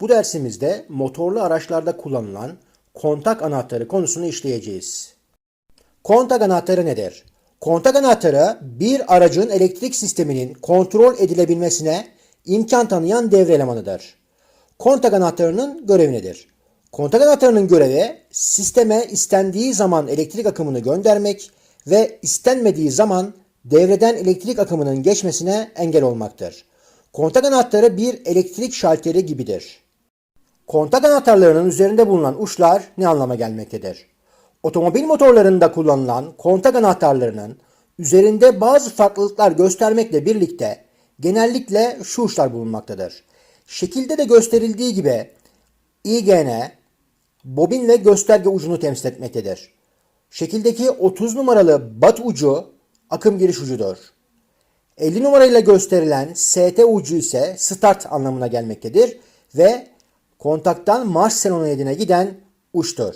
Bu dersimizde motorlu araçlarda kullanılan kontak anahtarı konusunu işleyeceğiz. Kontak anahtarı nedir? Kontak anahtarı bir aracın elektrik sisteminin kontrol edilebilmesine imkan tanıyan devre elemanıdır. Kontak anahtarının görevi nedir? Kontak anahtarının görevi sisteme istendiği zaman elektrik akımını göndermek ve istenmediği zaman devreden elektrik akımının geçmesine engel olmaktır. Kontak anahtarı bir elektrik şalteri gibidir. Kontak anahtarlarının üzerinde bulunan uçlar ne anlama gelmektedir? Otomobil motorlarında kullanılan kontak anahtarlarının üzerinde bazı farklılıklar göstermekle birlikte genellikle şu uçlar bulunmaktadır. Şekilde de gösterildiği gibi IGN, bobin ve gösterge ucunu temsil etmektedir. Şekildeki 30 numaralı bat ucu akım giriş ucudur. 50 numarayla gösterilen ST ucu ise start anlamına gelmektedir ve kontaktan marş solenoidine giden uçtur.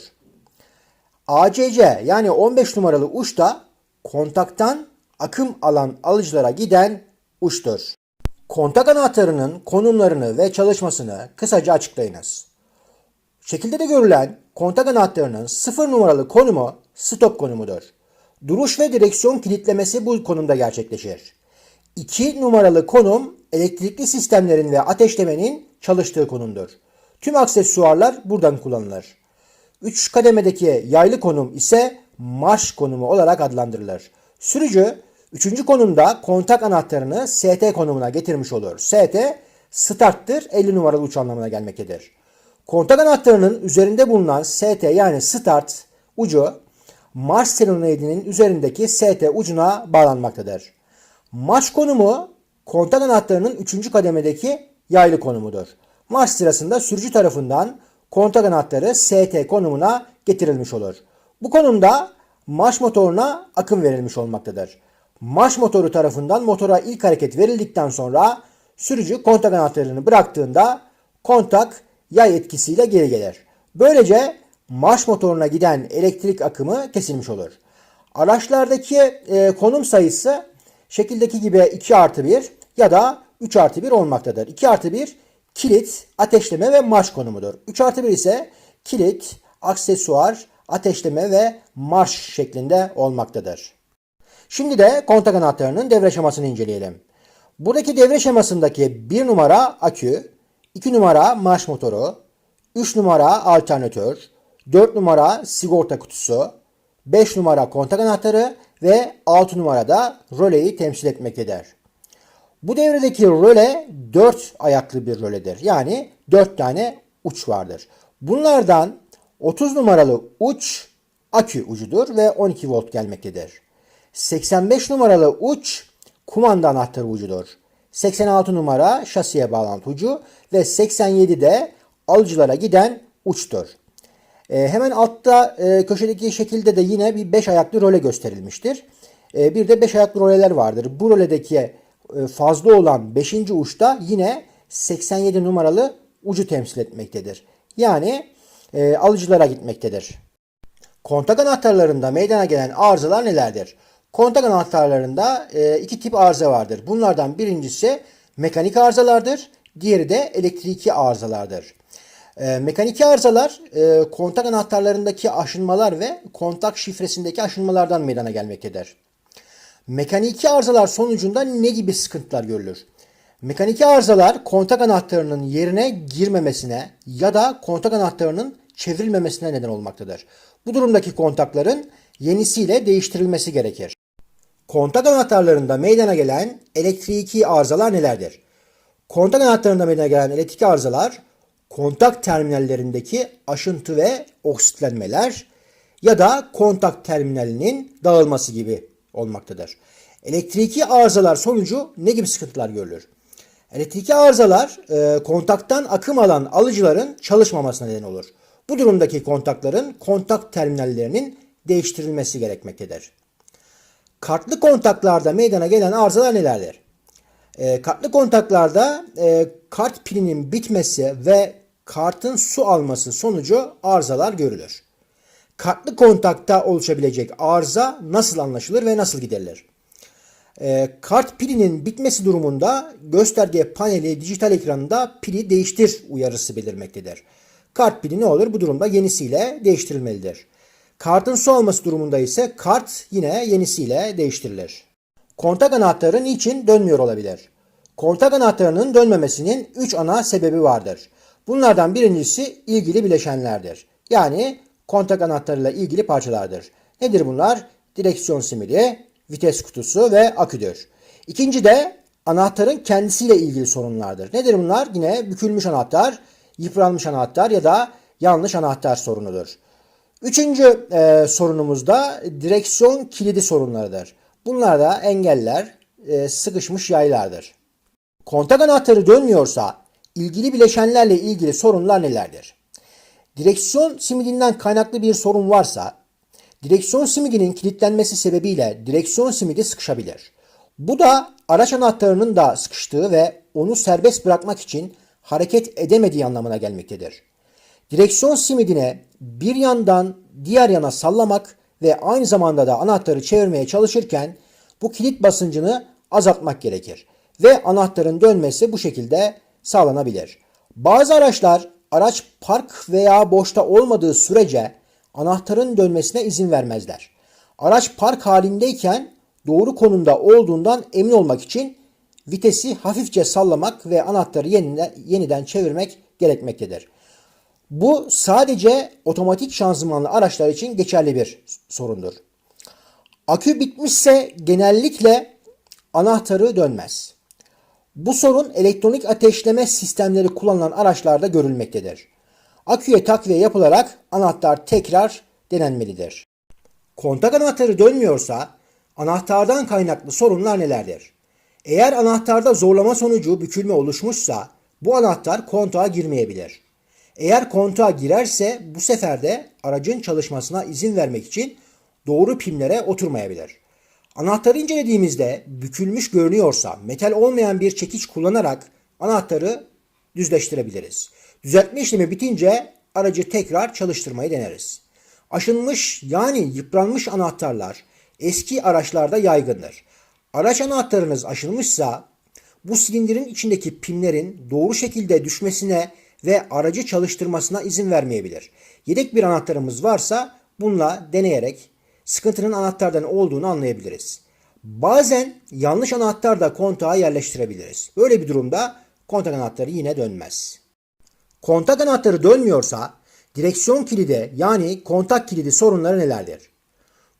ACC yani 15 numaralı uç da kontaktan akım alan alıcılara giden uçtur. Kontak anahtarının konumlarını ve çalışmasını kısaca açıklayınız. Şekilde de görülen kontak anahtarının 0 numaralı konumu stop konumudur. Duruş ve direksiyon kilitlemesi bu konumda gerçekleşir. 2 numaralı konum elektrikli sistemlerin ve ateşlemenin çalıştığı konumdur. Tüm aksesuarlar buradan kullanılır. 3 kademedeki yaylı konum ise marş konumu olarak adlandırılır. Sürücü 3. konumda kontak anahtarını ST konumuna getirmiş olur. ST starttır 50 numaralı uç anlamına gelmektedir. Kontak anahtarının üzerinde bulunan ST yani start ucu marş solenoidinin üzerindeki ST ucuna bağlanmaktadır. Marş konumu kontak anahtarının 3. kademedeki yaylı konumudur. Marş sırasında sürücü tarafından kontak anahtarı ST konumuna getirilmiş olur. Bu konumda marş motoruna akım verilmiş olmaktadır. Marş motoru tarafından motora ilk hareket verildikten sonra sürücü kontak anahtarını bıraktığında kontak yay etkisiyle geri gelir. Böylece marş motoruna giden elektrik akımı kesilmiş olur. Araçlardaki e, konum sayısı şekildeki gibi 2 artı 1 ya da 3 artı 1 olmaktadır. 2 artı 1 kilit, ateşleme ve marş konumudur. 3 artı 1 ise kilit, aksesuar, ateşleme ve marş şeklinde olmaktadır. Şimdi de kontak anahtarının devre şemasını inceleyelim. Buradaki devre şemasındaki 1 numara akü, 2 numara marş motoru, 3 numara alternatör, 4 numara sigorta kutusu, 5 numara kontak anahtarı ve 6 numarada röleyi temsil etmektedir. Bu devredeki röle 4 ayaklı bir röledir. Yani 4 tane uç vardır. Bunlardan 30 numaralı uç akü ucudur ve 12 volt gelmektedir. 85 numaralı uç kumanda anahtarı ucudur. 86 numara şasiye bağlantı ucu ve 87 de alıcılara giden uçtur. E, hemen altta e, köşedeki şekilde de yine bir 5 ayaklı role gösterilmiştir. E, bir de 5 ayaklı roleler vardır. Bu roledeki fazla olan 5. uçta yine 87 numaralı ucu temsil etmektedir. Yani e, alıcılara gitmektedir. Kontak anahtarlarında meydana gelen arızalar nelerdir? Kontak anahtarlarında e, iki tip arıza vardır. Bunlardan birincisi mekanik arızalardır. Diğeri de elektriki arızalardır. E, mekanik arızalar e, kontak anahtarlarındaki aşınmalar ve kontak şifresindeki aşınmalardan meydana gelmektedir. Mekaniki arızalar sonucunda ne gibi sıkıntılar görülür? Mekaniki arızalar kontak anahtarının yerine girmemesine ya da kontak anahtarının çevrilmemesine neden olmaktadır. Bu durumdaki kontakların yenisiyle değiştirilmesi gerekir. Kontak anahtarlarında meydana gelen elektriki arızalar nelerdir? Kontak anahtarlarında meydana gelen elektriki arızalar kontak terminallerindeki aşıntı ve oksitlenmeler ya da kontak terminalinin dağılması gibi olmaktadır. Elektriki arızalar sonucu ne gibi sıkıntılar görülür? Elektriki arızalar e, kontaktan akım alan alıcıların çalışmamasına neden olur. Bu durumdaki kontakların kontak terminallerinin değiştirilmesi gerekmektedir. Kartlı kontaklarda meydana gelen arızalar nelerdir? E, kartlı kontaklarda e, kart pilinin bitmesi ve kartın su alması sonucu arızalar görülür. Kartlı kontakta oluşabilecek arıza nasıl anlaşılır ve nasıl giderilir? E, kart pilinin bitmesi durumunda gösterge paneli dijital ekranında pili değiştir uyarısı belirmektedir. Kart pili ne olur? Bu durumda yenisiyle değiştirilmelidir. Kartın su alması durumunda ise kart yine yenisiyle değiştirilir. Kontak anahtarı niçin dönmüyor olabilir? Kontak anahtarının dönmemesinin 3 ana sebebi vardır. Bunlardan birincisi ilgili bileşenlerdir. Yani kontak anahtarıyla ilgili parçalardır. Nedir bunlar? Direksiyon simidi, vites kutusu ve aküdür. İkinci de anahtarın kendisiyle ilgili sorunlardır. Nedir bunlar? Yine bükülmüş anahtar, yıpranmış anahtar ya da yanlış anahtar sorunudur. Üçüncü e, sorunumuz da direksiyon kilidi sorunlarıdır. Bunlar da engeller, e, sıkışmış yaylardır. Kontak anahtarı dönmüyorsa ilgili bileşenlerle ilgili sorunlar nelerdir? Direksiyon simidinden kaynaklı bir sorun varsa direksiyon simidinin kilitlenmesi sebebiyle direksiyon simidi sıkışabilir. Bu da araç anahtarının da sıkıştığı ve onu serbest bırakmak için hareket edemediği anlamına gelmektedir. Direksiyon simidine bir yandan diğer yana sallamak ve aynı zamanda da anahtarı çevirmeye çalışırken bu kilit basıncını azaltmak gerekir ve anahtarın dönmesi bu şekilde sağlanabilir. Bazı araçlar araç park veya boşta olmadığı sürece anahtarın dönmesine izin vermezler. Araç park halindeyken doğru konumda olduğundan emin olmak için vitesi hafifçe sallamak ve anahtarı yeniden, yeniden çevirmek gerekmektedir. Bu sadece otomatik şanzımanlı araçlar için geçerli bir sorundur. Akü bitmişse genellikle anahtarı dönmez. Bu sorun elektronik ateşleme sistemleri kullanılan araçlarda görülmektedir. Aküye takviye yapılarak anahtar tekrar denenmelidir. Kontak anahtarı dönmüyorsa anahtardan kaynaklı sorunlar nelerdir? Eğer anahtarda zorlama sonucu bükülme oluşmuşsa bu anahtar kontağa girmeyebilir. Eğer kontağa girerse bu sefer de aracın çalışmasına izin vermek için doğru pimlere oturmayabilir. Anahtarı incelediğimizde bükülmüş görünüyorsa metal olmayan bir çekiç kullanarak anahtarı düzleştirebiliriz. Düzeltme işlemi bitince aracı tekrar çalıştırmayı deneriz. Aşınmış yani yıpranmış anahtarlar eski araçlarda yaygındır. Araç anahtarınız aşınmışsa bu silindirin içindeki pimlerin doğru şekilde düşmesine ve aracı çalıştırmasına izin vermeyebilir. Yedek bir anahtarımız varsa bununla deneyerek sıkıntının anahtardan olduğunu anlayabiliriz. Bazen yanlış anahtar da kontağa yerleştirebiliriz. Böyle bir durumda kontak anahtarı yine dönmez. Kontak anahtarı dönmüyorsa direksiyon kilidi yani kontak kilidi sorunları nelerdir?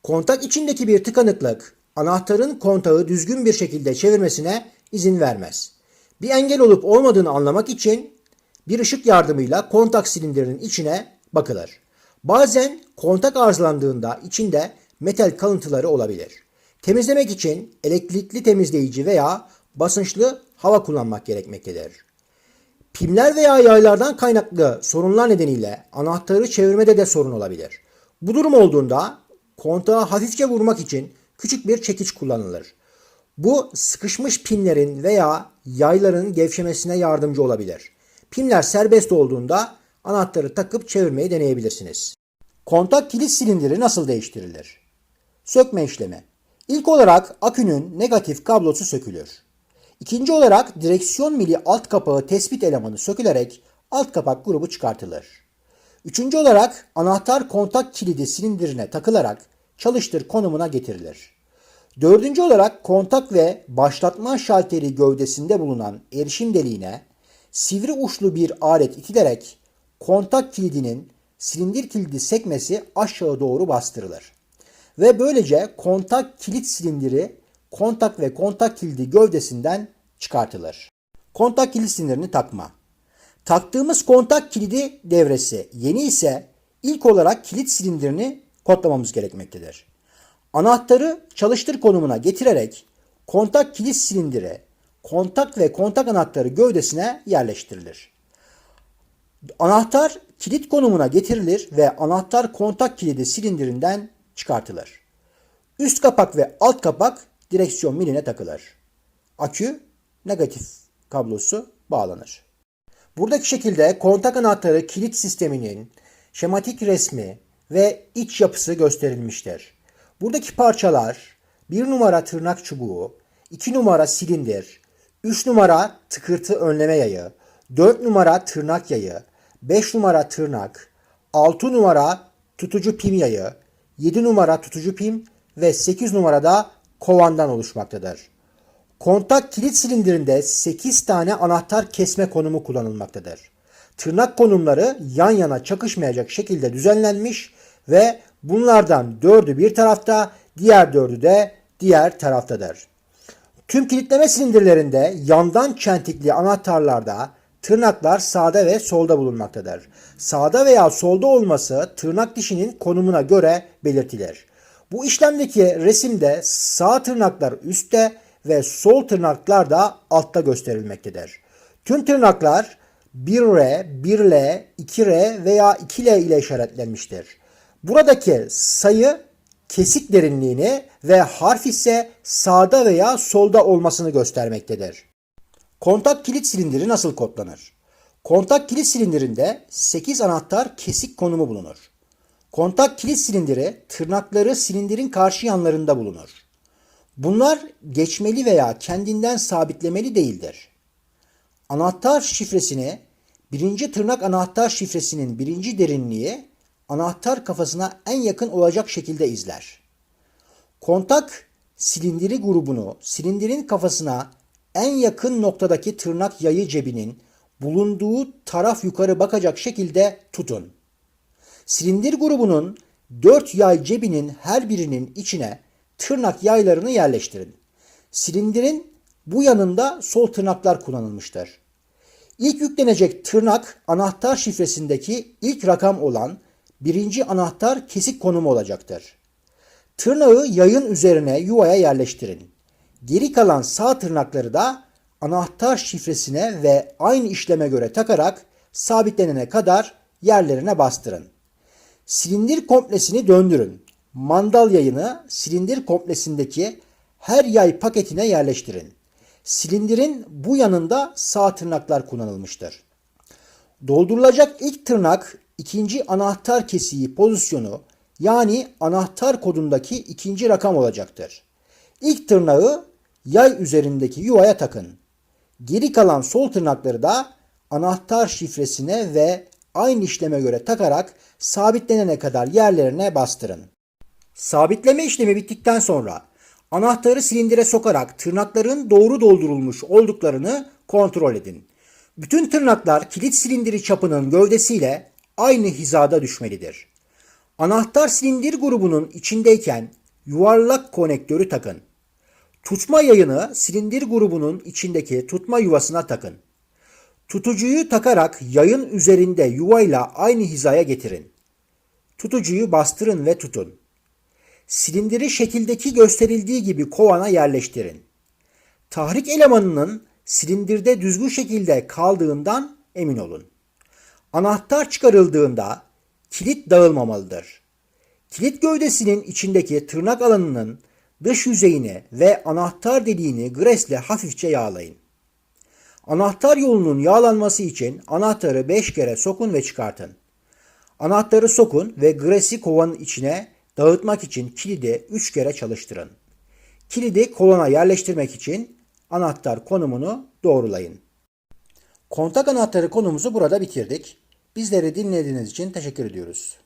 Kontak içindeki bir tıkanıklık anahtarın kontağı düzgün bir şekilde çevirmesine izin vermez. Bir engel olup olmadığını anlamak için bir ışık yardımıyla kontak silindirinin içine bakılır. Bazen kontak arızalandığında içinde metal kalıntıları olabilir. Temizlemek için elektrikli temizleyici veya basınçlı hava kullanmak gerekmektedir. Pimler veya yaylardan kaynaklı sorunlar nedeniyle anahtarı çevirmede de sorun olabilir. Bu durum olduğunda kontağı hafifçe vurmak için küçük bir çekiç kullanılır. Bu sıkışmış pinlerin veya yayların gevşemesine yardımcı olabilir. Pimler serbest olduğunda anahtarı takıp çevirmeyi deneyebilirsiniz. Kontak kilit silindiri nasıl değiştirilir? Sökme işlemi. İlk olarak akünün negatif kablosu sökülür. İkinci olarak direksiyon mili alt kapağı tespit elemanı sökülerek alt kapak grubu çıkartılır. Üçüncü olarak anahtar kontak kilidi silindirine takılarak çalıştır konumuna getirilir. Dördüncü olarak kontak ve başlatma şalteri gövdesinde bulunan erişim deliğine sivri uçlu bir alet itilerek kontak kilidinin silindir kilidi sekmesi aşağı doğru bastırılır. Ve böylece kontak kilit silindiri kontak ve kontak kilidi gövdesinden çıkartılır. Kontak kilit silindirini takma. Taktığımız kontak kilidi devresi yeni ise ilk olarak kilit silindirini kodlamamız gerekmektedir. Anahtarı çalıştır konumuna getirerek kontak kilit silindiri kontak ve kontak anahtarı gövdesine yerleştirilir. Anahtar kilit konumuna getirilir ve anahtar kontak kilidi silindirinden çıkartılır. Üst kapak ve alt kapak direksiyon miline takılır. Akü negatif kablosu bağlanır. Buradaki şekilde kontak anahtarı kilit sisteminin şematik resmi ve iç yapısı gösterilmiştir. Buradaki parçalar bir numara tırnak çubuğu, 2 numara silindir, 3 numara tıkırtı önleme yayı, 4 numara tırnak yayı, 5 numara tırnak, 6 numara tutucu pim yayı, 7 numara tutucu pim ve 8 numarada kovandan oluşmaktadır. Kontak kilit silindirinde 8 tane anahtar kesme konumu kullanılmaktadır. Tırnak konumları yan yana çakışmayacak şekilde düzenlenmiş ve bunlardan 4'ü bir tarafta, diğer 4'ü de diğer taraftadır. Tüm kilitleme silindirlerinde yandan çentikli anahtarlarda tırnaklar sağda ve solda bulunmaktadır. Sağda veya solda olması tırnak dişinin konumuna göre belirtilir. Bu işlemdeki resimde sağ tırnaklar üstte ve sol tırnaklar da altta gösterilmektedir. Tüm tırnaklar 1R, 1L, 2R veya 2L ile işaretlenmiştir. Buradaki sayı kesik derinliğini ve harf ise sağda veya solda olmasını göstermektedir. Kontak kilit silindiri nasıl kodlanır? Kontak kilit silindirinde 8 anahtar kesik konumu bulunur. Kontak kilit silindiri tırnakları silindirin karşı yanlarında bulunur. Bunlar geçmeli veya kendinden sabitlemeli değildir. Anahtar şifresini birinci tırnak anahtar şifresinin birinci derinliği anahtar kafasına en yakın olacak şekilde izler. Kontak silindiri grubunu silindirin kafasına en yakın noktadaki tırnak yayı cebinin bulunduğu taraf yukarı bakacak şekilde tutun. Silindir grubunun 4 yay cebinin her birinin içine tırnak yaylarını yerleştirin. Silindirin bu yanında sol tırnaklar kullanılmıştır. İlk yüklenecek tırnak anahtar şifresindeki ilk rakam olan birinci anahtar kesik konumu olacaktır. Tırnağı yayın üzerine yuvaya yerleştirin. Geri kalan sağ tırnakları da anahtar şifresine ve aynı işleme göre takarak sabitlenene kadar yerlerine bastırın. Silindir komplesini döndürün. Mandal yayını silindir komplesindeki her yay paketine yerleştirin. Silindirin bu yanında sağ tırnaklar kullanılmıştır. Doldurulacak ilk tırnak ikinci anahtar kesiği pozisyonu yani anahtar kodundaki ikinci rakam olacaktır. İlk tırnağı yay üzerindeki yuvaya takın. Geri kalan sol tırnakları da anahtar şifresine ve aynı işleme göre takarak sabitlenene kadar yerlerine bastırın. Sabitleme işlemi bittikten sonra anahtarı silindire sokarak tırnakların doğru doldurulmuş olduklarını kontrol edin. Bütün tırnaklar kilit silindiri çapının gövdesiyle aynı hizada düşmelidir. Anahtar silindir grubunun içindeyken yuvarlak konektörü takın. Tutma yayını silindir grubunun içindeki tutma yuvasına takın. Tutucuyu takarak yayın üzerinde yuvayla aynı hizaya getirin. Tutucuyu bastırın ve tutun. Silindiri şekildeki gösterildiği gibi kovana yerleştirin. Tahrik elemanının silindirde düzgün şekilde kaldığından emin olun. Anahtar çıkarıldığında kilit dağılmamalıdır. Kilit gövdesinin içindeki tırnak alanının dış yüzeyini ve anahtar deliğini gresle hafifçe yağlayın. Anahtar yolunun yağlanması için anahtarı 5 kere sokun ve çıkartın. Anahtarı sokun ve gresi kovanın içine dağıtmak için kilidi 3 kere çalıştırın. Kilidi kovana yerleştirmek için anahtar konumunu doğrulayın. Kontak anahtarı konumuzu burada bitirdik. Bizleri dinlediğiniz için teşekkür ediyoruz.